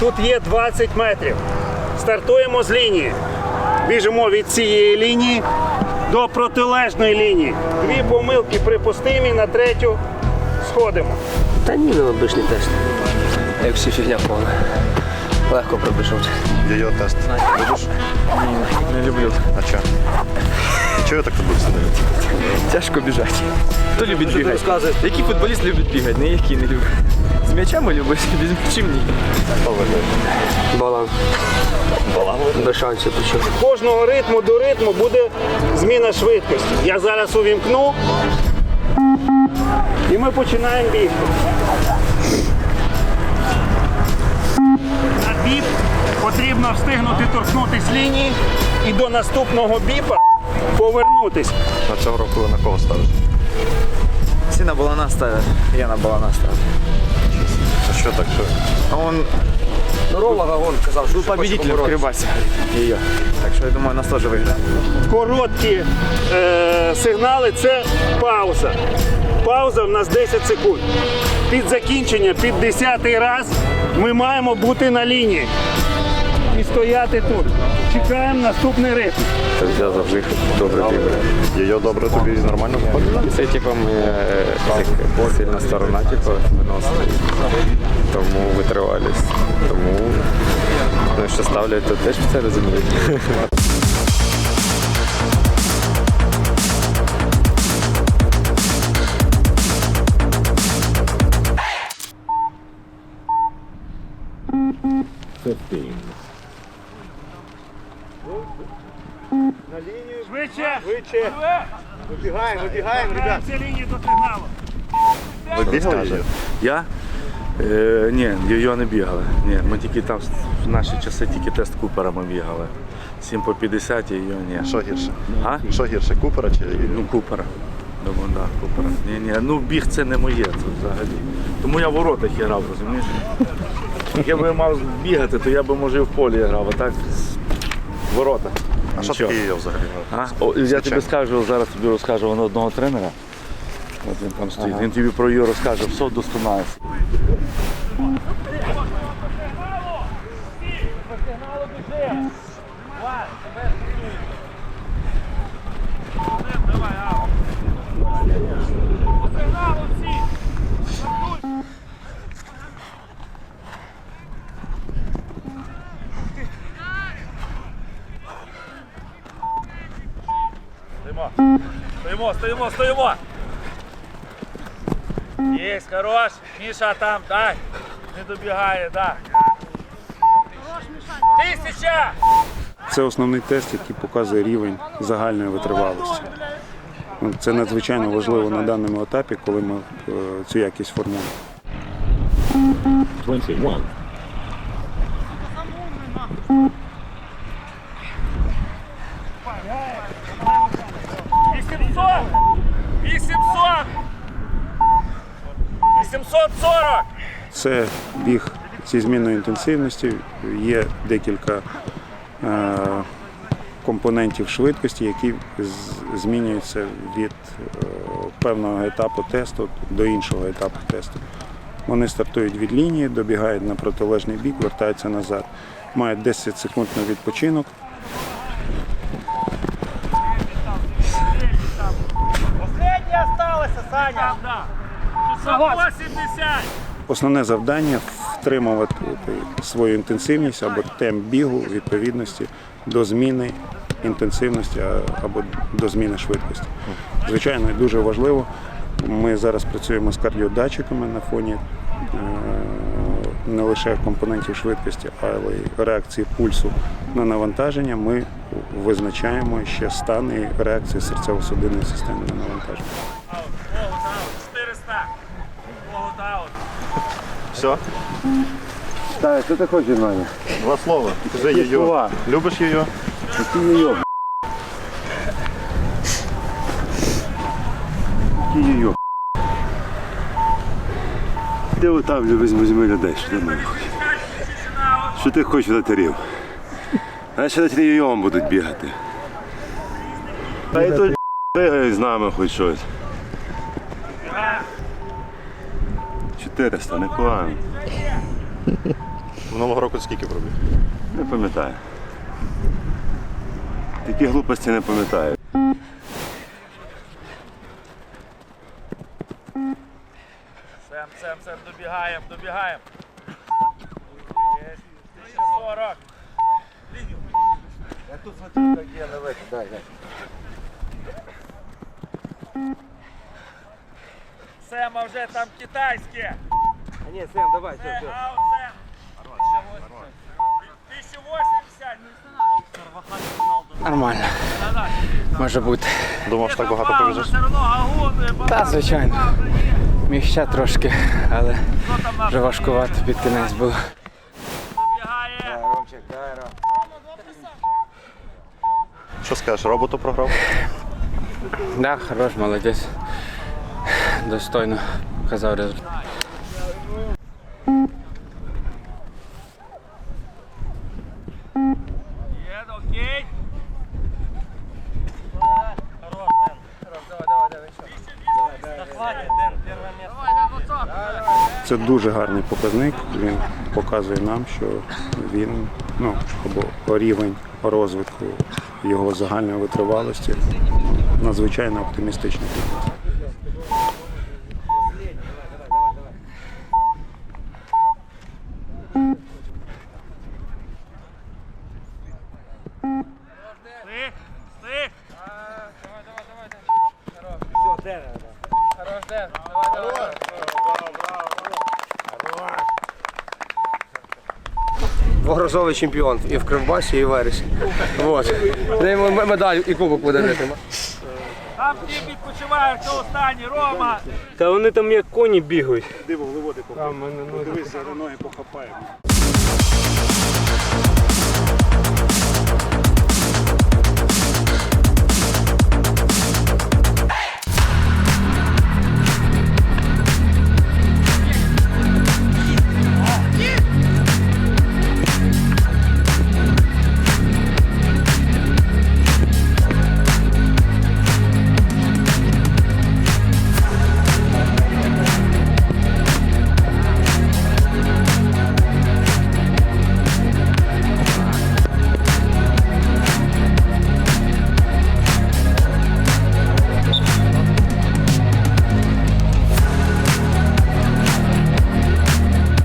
Тут є 20 метрів. Стартуємо з лінії. Біжимо від цієї лінії до протилежної лінії. Дві помилки припустимі, на третю сходимо. Та ні, ну обичний тест. Як всі фігня повна. Легко пробіжав. Йо тест. Будеш? Не люблю. А чого? Чого я так тобі дивитися? Тяжко біжати. Хто любить бігати? Який футболіст любить бігати? Не який не любить. М'ячами любиш, без м'ячів ні. Балан. Балан? Без шансів почав. Кожного ритму до ритму буде зміна швидкості. Я зараз увімкну. І ми починаємо бігти. На біп потрібно встигнути торкнутися лінії і до наступного біпа повернутись. На цього року на кого ставиш? Всі на балана ставять. Я на балана ставлю. А так? что. А он Ну, Рома Вагон казав, що был победителем в Кривбасе. Ее. Так что я думаю, нас тоже выиграет. Короткі е, сигнали це пауза. Пауза в нас 10 секунд. Під закінчення, під 10 раз ми маємо бути на лінії і стояти тут. Чекаємо наступний ритм. Я завжди добре бігаю. Йо добре тобі нормально виходить? Це типу ми як сильна сторона, типу, виносить. Тому витривалість. Тому ну, що ставлять, то теж це розуміють. Швидше! Швидше. Вибігаємо, вибігаємо, ребят. Це лінії до сигналу. Ви бігали? Я? Е, ні, йо не бігали. Ні, ми тільки там в наші часи тільки тест Купера ми бігали. 7 по 50 і йо ні. Що гірше? А? Що гірше, Купера чи Ну, Купера. Думаю, да, Купера. Ні, ні, ну біг це не моє це взагалі. Тому я в воротах і грав, розумієш? Як я би мав бігати, то я би може і в полі грав, а так в воротах. А що таке є взагалі? А? О, я тобі скажу, зараз тобі розкажу воно одного тренера. От він там стоїть. Він тобі про його розкаже, все вдосконалось. Стоїмо, стоїмо, стоїмо. Є, хорош. Міша там, дай. Не добігає, так. Тисяча! Це основний тест, який показує рівень загальної витривалості. Ну, Це надзвичайно важливо на даному етапі, коли ми е, цю якість формуємо. 21. 740! Це біг зі зміною інтенсивності. Є декілька е, компонентів швидкості, які змінюються від е, певного етапу тесту до іншого етапу тесту. Вони стартують від лінії, добігають на протилежний бік, вертаються назад. Мають 10 секунд на відпочинок. Саня! 180! Основне завдання втримувати свою інтенсивність або темп бігу відповідності до зміни інтенсивності або до зміни швидкості. Звичайно, дуже важливо. Ми зараз працюємо з кардіодатчиками на фоні е, не лише компонентів швидкості, але й реакції пульсу на навантаження. Ми визначаємо ще стан і реакції серцево-судинної системи на навантаження. Богут аут, 400! Богут аут! Все? Так, що ти хочеш від мене? Два слова. Скажи йо. Любиш йо? Ти йоб. Ти йоб. Ти отам візьми, візьми людей, що ти мене хочеш. Що ти хочеш на тарів? Знаєш, на трійом будуть бігати. Та і тут бігають з нами хоч щось. 400, непогано. Минулого року скільки пробіг? Не пам'ятаю. Такі глупості не пам'ятаю. Сем, Сем, Сем, добігаємо, добігаємо. Є. 1040. Сема вже там китайське. Ні, Сем, давай, все, все. аут, Сем. 1080. Нормально. Може бути. Думав, що так багато побіжиш. Все одно агун. Та, звичайно. Міг ще трошки, але вже важкувато під кінець було. Бігає. Що скажеш, роботу програв? Да, хорош, молодець. Достойно казав результат. Це дуже гарний показник. Він показує нам, що він ну або рівень розвитку його загальної витривалості надзвичайно оптимістичний. Двогразовий чемпіон і в Кривбасі, і в Вересі. Вот. Дай медаль і кубок подарити. Там ті відпочивають, хто останній, Рома. Та вони там як коні бігають. Диво, виводи, подивися, ноги похапаємо.